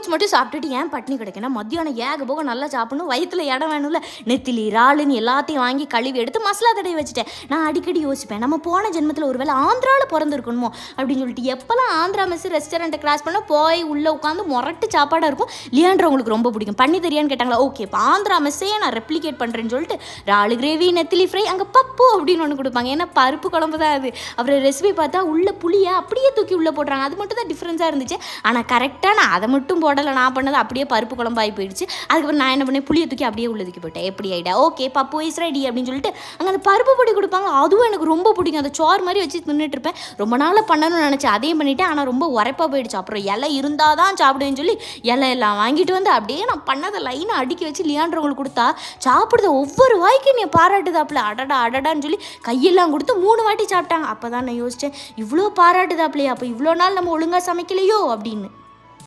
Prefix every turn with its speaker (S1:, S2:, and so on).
S1: Fruits மட்டும் சாப்பிட்டுட்டு ஏன் பட்னி கிடைக்கணும் மத்தியானம் ஏக போக நல்லா சாப்பிடணும் வயிற்றுல இடம் வேணும்ல. நெத்திலி இறாலுன்னு எல்லாத்தையும் வாங்கி கழுவி எடுத்து மசாலா தடவி வச்சுட்டேன். நான் அடிக்கடி யோசிப்பேன் நம்ம போன ஜென்மத்தில் ஒருவேளை ஆந்திராவில் பிறந்திருக்கணுமோ அப்படின்னு சொல்லிட்டு எப்போல்லாம் ஆந்திரா மெஸ் ரெஸ்டாரண்ட்டை கிராஸ் பண்ணால் போய் உள்ளே உட்காந்து முரட்டு சாப்பாடாக இருக்கும். லியான்றவங்களுக்கு உங்களுக்கு ரொம்ப பிடிக்கும். பண்ணி தெரியான்னு கேட்டாங்களா ஓகே இப்போ ஆந்திரா மெஸ்ஸையே நான் ரெப்ளிகேட் பண்ணுறேன்னு சொல்லிட்டு ராலு கிரேவி நெத்திலி ஃப்ரை அங்கே பப்பு அப்படின்னு ஒன்று கொடுப்பாங்க. ஏன்னா பருப்பு குழம்பு தான் அது. அப்புறம் ரெசிபி பார்த்தா உள்ள புளியை அப்படியே தூக்கி உள்ளே போடுறாங்க அது மட்டும் தான் டிஃப்ரென்ஸாக இருந்துச்சு. ஆனால் கரெக்டாக நான் அதை மட்டும் போடலை நான் பண்ணது அப்படியே பருப்பு குழம்பாகி போயிடுச்சு. அதுக்கப்புறம் நான் என்ன பண்ணேன்? புளியை தூக்கி அப்படியே உள்ள தூக்கி போயிட்டேன் எப்படி idea okay Pappu is ready அப்படின்னு சொல்லிட்டு அங்கே அந்த பருப்பு பொடி கொடுப்பாங்க. அதுவும் எனக்கு ரொம்ப பிடிக்கும். அந்த சோறு மாதிரி வச்சு தின்னுட்டு இருப்பேன். ரொம்ப நாளாக பண்ணணும்னு நினச்சேன். அதையும் பண்ணிட்டேன். ஆனால் ரொம்ப உரைப்பாக போயிடுச்சு. அப்புறம் இலை இருந்தால் தான் சாப்பிடுவேன்னு சொல்லி இலை எல்லாம் வாங்கிட்டு வந்து அப்படியே நான் பண்ணதை லைனாக அடுக்கி வச்சு லியாண்டவங்களுக்கு கொடுத்தா சாப்பிடுத ஒவ்வொரு வாய்க்கும் நீ பாராட்டுதாப்புல. அடடா அடடான்னு சொல்லி கையெல்லாம் கொடுத்து மூணு வாட்டி சாப்பிட்டாங்க. அப்போ தான் நான் யோசித்தேன் இவ்வளோ பாராட்டுதாப்புலையா? அப்போ இவ்வளோ நாள் நம்ம ஒழுங்காக சமைக்கலையோ அப்படின்னு.